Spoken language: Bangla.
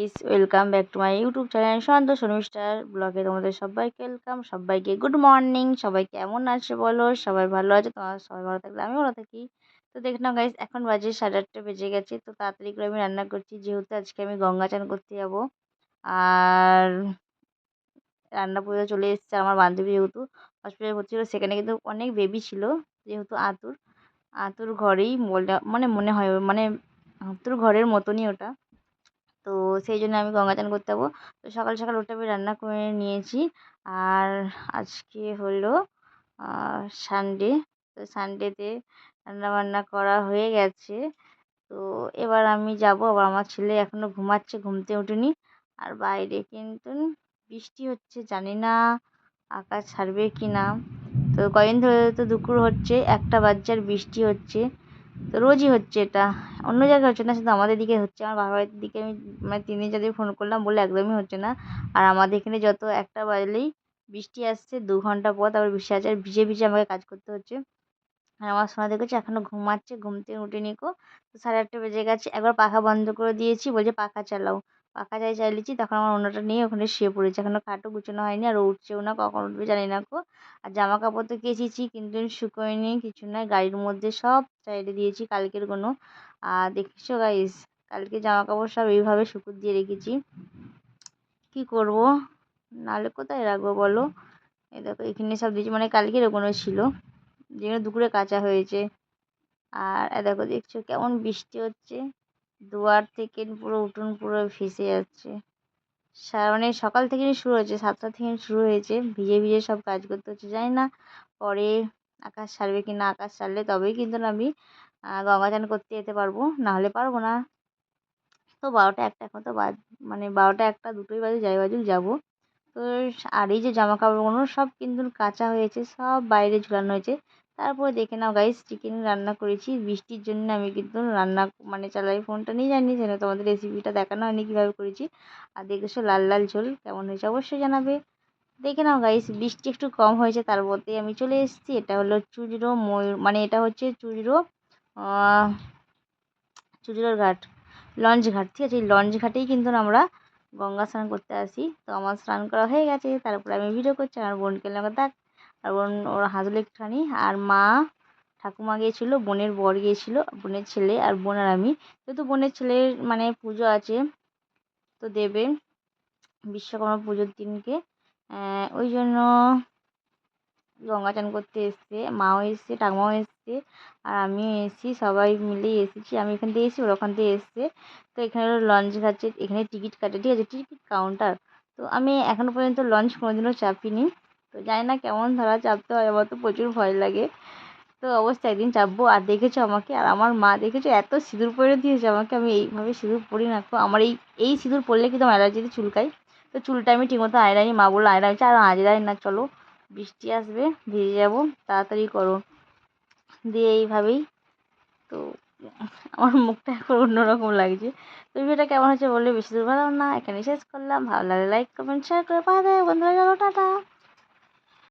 Guys welcome back to my YouTube channel Shanta শর্মিষ্ঠার ব্লগে তোমাদের সবাইকে ওয়েলকাম সবাইকে গুড মর্নিং সবাই কেমন আছে বলো? সবাই ভালো আছে? তোমার সবাই ভালো থাকলে আমি ভালো থাকি। তো দেখে নাও গাইস এখন বাজে সাড়ে আটটা বেজে গেছে, তো তাড়াতাড়ি করে আমি রান্না করছি। যেহেতু আজকে আমি গঙ্গা চান করতে যাব, আর রান্না পুজো চলে এসেছে আমার বান্ধবী যেহেতু হসপিটালে ভর্তি ছিল সেখানে কিন্তু অনেক বেবি ছিল, যেহেতু আতুর আতুর ঘরেই বলে মানে মনে হয় মানে আতুর ঘরের মতনই ওটা। তো সেই জন্য আমি গঙ্গা চান করতে যাব। তো সকাল সকাল উঠে আমি রান্না করে নিয়েছি। আর আজকে হলো সানডে তো সানডেতে রান্নাবান্না করা হয়ে গেছে। তো এবার আমি যাব, আবার আমার ছেলে এখনও ঘুমাচ্ছে, ঘুমতে ওঠেনি। আর বাইরে কিন্তু বৃষ্টি হচ্ছে, জানি না আকাশ ছাড়বে কি না তো কদিন ধরে তো দুপুর হচ্ছে, একটা বাচ্চার বৃষ্টি হচ্ছে। তো রোজই হচ্ছে এটা। অন্য জায়গায় হচ্ছে না, শুধু আমাদের দিকে হচ্ছে। আমার বাবার বাড়ির দিকে আমি মানে তিনি যাদের ফোন করলাম বলে একদমই হচ্ছে না। আর আমাদের এখানে যত একটা বাজলেই বৃষ্টি আসছে, দু ঘণ্টা পর তারপর বৃষ্টি আসছে, আর ভিজে ভিজে আমাকে কাজ করতে হচ্ছে। আর আমার সোনা দেখেছি এখনও ঘুমাচ্ছে, ঘুম থেকে উঠে নিকো তো সাড়ে আটটা বেজে গেছে, একবার পাখা বন্ধ করে দিয়েছি, বলছে পাখা চালাও। পাখা চাই চালিয়েছি, তখন আমার অন্যটা নিয়ে ওখানে শুয়ে পড়েছে। এখনও খাটও গুছানো হয়নি, আর উঠছেও না, কখন উঠবে জানি না কো আর জামা কাপড় তো কেচেছি, কিন্তু শুকোয়নি কিছু নয় গাড়ির মধ্যে সব সাইডে দিয়েছি কালকের কোনো। আর দেখছ গাইস কালকে জামা কাপড় সব এইভাবে শুকুর দিয়ে রেখেছি। কী করব? নাহলে কোথায় রাখব বলো? এই দেখো, এখানে সব দিয়েছি মানে কালকের ওগুলো ছিল। যেগুলো দুপুরে কাচা হয়েছে। আর দেখো, দেখছ কেমন বৃষ্টি হচ্ছে? দুয়ার থেকে পুরো উঠোন পুরো ভেসে যাচ্ছে। মানে সকাল থেকে শুরু হয়েছে, সাতটা থেকে শুরু হয়েছে, ভিজে ভিজে সব কাজ করতে হচ্ছে। জানি না পরে আকাশ ছাড়বে কি না আকাশ ছাড়লে, তবেই কিন্তু আমি গঙ্গা চান করতে যেতে পারব, নাহলে পারব না। তো বারোটা একটা এখন তো বাজ মানে বারোটা একটা, দুটোই বাজে, যাই বাজুক যাব। তো আর এই যে জামা কাপড়গুলো সব কিন্তু কাঁচা হয়েছে, সব বাইরে ঝুলানো হয়েছে। তারপরে দেখে নাও গাইস চিকেন রান্না করেছি। বৃষ্টির জন্য আমি কিন্তু রান্না মানে চালাই ফোনটা নিয়ে জানি সেটা তোমাদের রেসিপিটা দেখানো হয়নি কীভাবে করেছি। আর দেখেছ লাল লাল ঝোল কেমন হয়েছে অবশ্যই জানাবে। দেখে নাও গাইস বৃষ্টি একটু কম হয়েছে, তার মধ্যে আমি চলে এসেছি। এটা হলো চুজরো ময়ূর মানে এটা হচ্ছে চুজরো চুজরোর ঘাট, লঞ্চ ঘাট, ঠিক আছে? এই লঞ্চ ঘাটেই কিন্তু আমরা গঙ্গা স্নান করতে আসি। তো আমার স্নান করা হয়ে গেছে, তারপরে আমি ভিডিও করছি, আমার বোনকে দেখ বোন ওর হাসলো একটুখানি, আর মা ঠাকুমা গিয়েছিল, বোনের বর গিয়েছিল, বোনের ছেলে আর বোন আর আমি। যেহেতু বোনের ছেলের মানে পুজো আছে, তো দেবে বিশ্বকর্মা পুজোর দিনকে। ওই জন্য গঙ্গা চান করতে এসছে, মাও এসছে, ঠাকুমাও এসছে, আর আমিও এসেছি, সবাই মিলেই এসেছি। আমি এখান থেকে এসেছি, ওরা ওখান থেকে এসছে। তো এখানে লঞ্চ ঘাটে এখানে টিকিট কাটে, ঠিক আছে, টিকিট কাউন্টার তো আমি এখনও পর্যন্ত লঞ্চ কোনোদিনও চাপিনি। তো জানি না কেমন ধরা চাপতে হয়, আমার তো প্রচুর ভয় লাগে। তো অবশ্যই একদিন চাপবো। আর দেখেছ আমাকে, আর আমার মা, দেখেছ এত সিঁদুর পরে দিয়েছে আমাকে, আমি এইভাবে সিঁদুর পরি না। তো আমার এই এই সিঁদুর পরলে কিন্তু আমার অ্যালার্জিতে চুলকাই তো চুলটা আমি ঠিকমতো আয়রানি মা বলল আয়রা হয়েছে, আর আজরাই না, চলো। বৃষ্টি আসবে, ভিজে যাব, তাড়াতাড়ি করো। দিয়ে এইভাবেই তো আমার মুখটা এখন অন্যরকম লাগছে। তো ভিডিওটা কেমন হচ্ছে বললে বেশি দূর ভালো না এখানে শেষ করলাম। ভালো লাগলে লাইক কমেন্ট শেয়ার করে পাওয়া যায় বন্ধুরা, চলো, টাটা।